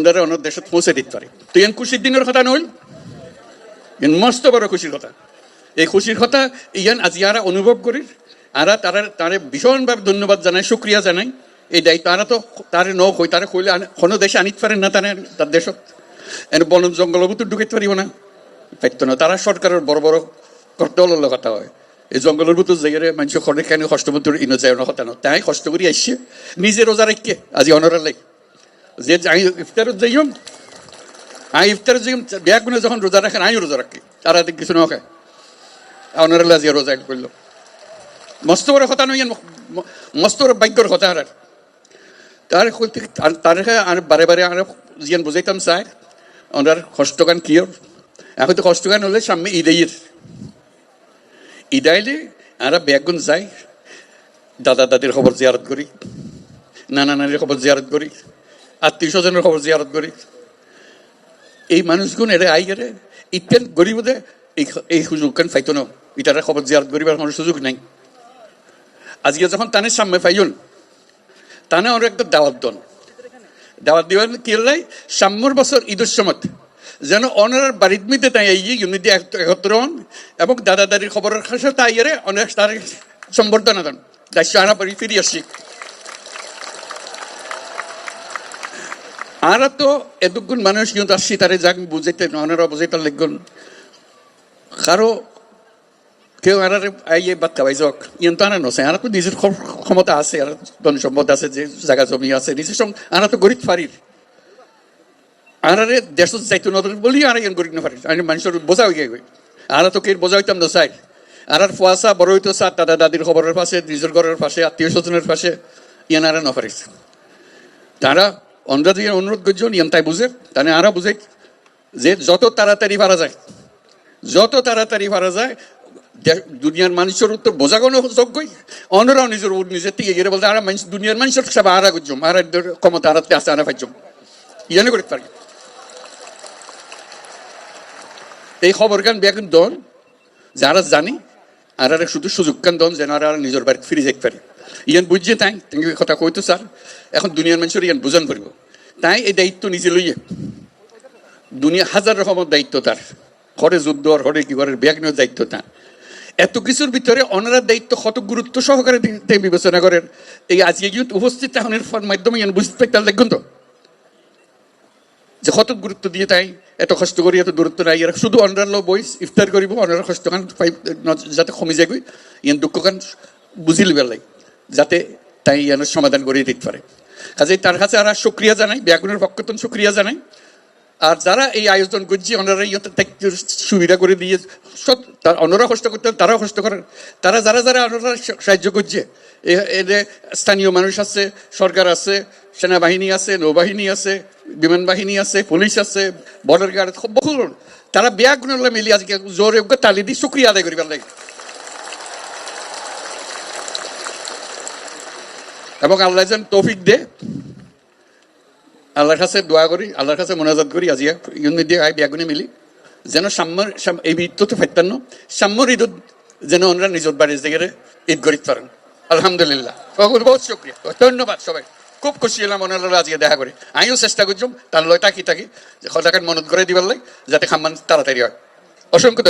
ওনারা অন্য দেশত পৌঁছে দিতে পারে। তো এন খুশির দিনের কথা নইল, এন মস্ত বড় খুশির কথা। এই খুশির কথা ইয়ান আজি আরা অনুভব করি আরা তারা তারে ভীষণভাবে ধন্যবাদ জানাই, শুক্রিয়া জানাই। এই দায়িত্ব আরা তো তারে ন হই, তারে কইলে কোনো দেশে আনিতে পারেন না তারা, তার দেশত। এন বন জঙ্গল তো ঢুকাইতে পারিব না। পাইতো না। তারা সরকারের বড় বড় কর্তব্য কথা হয়। এই জঙ্গলের ভিতর জায়গায় মানুষ খড়ে কেন কষ্ট ইনো যায় না কথা না। তাই কষ্ট করি আসছে নিজে রোজা রাখকে আজি অনরার লাগে। যে আমি ইফতারত যাইম আমি ইফতারত যাইম বিয়া কোনে যখন রোজা রাখেন আমি রোজা রাখি। তারা কিছু না খায় অনারাল আজি রোজা করল। মস্ত বড় কথা ম- মস্ত বড় ভাগ্যর কথা আর। তার তার আর বারে বারে আর জিয়ান বুঝাইতাম চাই ওনার কষ্টগান কিয়র এখন তো কষ্টগান হলে সামনে ঈদ আইলে আমরা ব্যাগুন যাই, দাদা দাদির খবর জিয়ারত করি, নানা নানির খবর জিয়ারত করি। আত্মীয় স্বজনের খবর জিয়ারত করি। এই মানুষগুন এরা আই গেলে ইতেন গরিবদে এই এই কান ফাইতো না। ইটারা খবর জিয়ারত করিবার কোনো সুযোগ নাই। আজকে যখন তানে সামনে পাইন তানে ওর একটা দাওয়াত দন। দাওয়াত দিবেন কি লাই সাম্যর বছর ঈদের সময় যেন অনার বাড়ির মধ্যে তাই এই ইউনিটি একত্র হন এবং দাদা দাদির খবরের কাছে তাই এরে অনেক তার সম্বর্ধনা দেন। দায়িত্ব আনা পারি ফিরে আসছি আর তো এতগুণ মানুষ কিন্তু আসছি, তারে যাক বুঝাইতে অনারা বুঝাইতে লিখগুন কারও কেউ আর আইয়ে বাদ খাওয়াই যাক, ইয়ন তো আনা নছে আর তো নিজের ক্ষ- ক্ষমতা আছে, আর ধন সম্পদ আছে, যে জায়গা জমি আছে, নিজের সঙ্গে, আর তো গরিব ফারির আর দেশ যাইতো নদর বলি আর ইয়ন গরিব না ফারির আমি মানুষের বোঝা হয়ে গেই আর তো কে বোঝা হইতাম না চাই আর আর ফুয়াশা বড় হইতো চা দাদা দাদির খবরের পাশে, নিজের ঘরের পাশে, আত্মীয় স্বজনের পাশে, ইয়ান আর না ফারিস তারা অন্ধ্রা দিয়ে অনুরোধ করছেন ইয়ান তাই বুঝে, তাহলে আরা বুঝে যে যত তাড়াতাড়ি পারা যায়, যত তাড়াতাড়ি পারা যায় দুনিয়ার মানুষের উত্তর বোঝা কোনো যোগ্যই। অন্যরাও নিজের উপর নিজের থেকে গিয়ে বলতে, আর মানুষ দুনিয়ার মানুষের সব আরা করছম আর ক্ষমতা আরাতে আছে আনা পাইছম ইয়ানে করে পারি। এই খবর গান বেগুন দন, যারা জানি, আর আর শুধু সুযোগ কান দন, যেন আর আর নিজের বাড়ি ফিরে যেতে পারে। ইয়ান বুঝছে তাই কথা কইতো স্যার, এখন দুনিয়ার মানুষের ইয়ান বুঝান পারিব তাই এই দায়িত্ব নিজে লইয়ে। দুনিয়া হাজার রকমের দায়িত্ব তার। হরে যুদ্ধ আর হরে কি করে ব্যাগনের দায়িত্ব তার। এত কিছুর ভিতরে অনারার দায়িত্ব কত গুরুত্ব সহকারে বিবেচনা করেন। এই আজকে কিন্তু উপস্থিত তাহনের মাধ্যমে বুঝতে পাই তার দেখুন তো। যে কত গুরুত্ব দিয়ে তাই এত কষ্ট করি, এত দূরত্ব নাই। এরা শুধু অনার লো বইস ইফতার করিব অনার কষ্ট কান ন- যাতে কমে যায় গই ইয়ান দুঃখ কান বুঝি লিবার লাই যাতে তাই ইয়ানের সমাধান করে দিতে পারে। কাজে তার কাছে আর শুক্রিয়া জানাই, ব্যাগুনের পক্ষতন শুক্রিয়া জানাই। আর যারা এই আয়োজন করছে, ওনারা সুবিধা করে দিয়ে তার অন্যরা কষ্ট করতে তারাও কষ্ট করেন তারা যারা যারা ওনারা সাহায্য করছে এতে স্থানীয় মানুষ আছে, সরকার আছে, সেনাবাহিনী আছে, নৌবাহিনী আছে, বিমান বাহিনী আছে, পুলিশ আছে, বর্ডার গার্ড বহু। তারা ব্যাগুনের মিলি আজকে জোরে তালি দিয়ে শুক্রিয়া আদায় করিবার লাগে। এবং আল্লাহ যেন তৌফিক দে। আল্লাহর কাছে দোয়া করি, আল্লাহর কাছে মোনাজাত করি, আজি ইউনি দিয়ে আই বিয়াগুনে মিলি। যেন সাম্যর সাম- এই ঈদ তো ফাইতান্ন সাম্যর ঈদ যেন ওনারা নিজের বাড়ির জায়গায় ঈদ করিতে পারেন আলহামদুলিল্লাহ। বহুত শুক্রিয়া। ধন্যবাদ সবাই। খুব খুশি হলাম ওনারা আজকে দেখা করে। আমিও চেষ্টা করছিলাম, তার লয় তাকি থাকি, যে সদাকার মনত করে দিবার লাগে, যাতে খাম্মান তাড়াতাড়ি হয়। অসংখ্য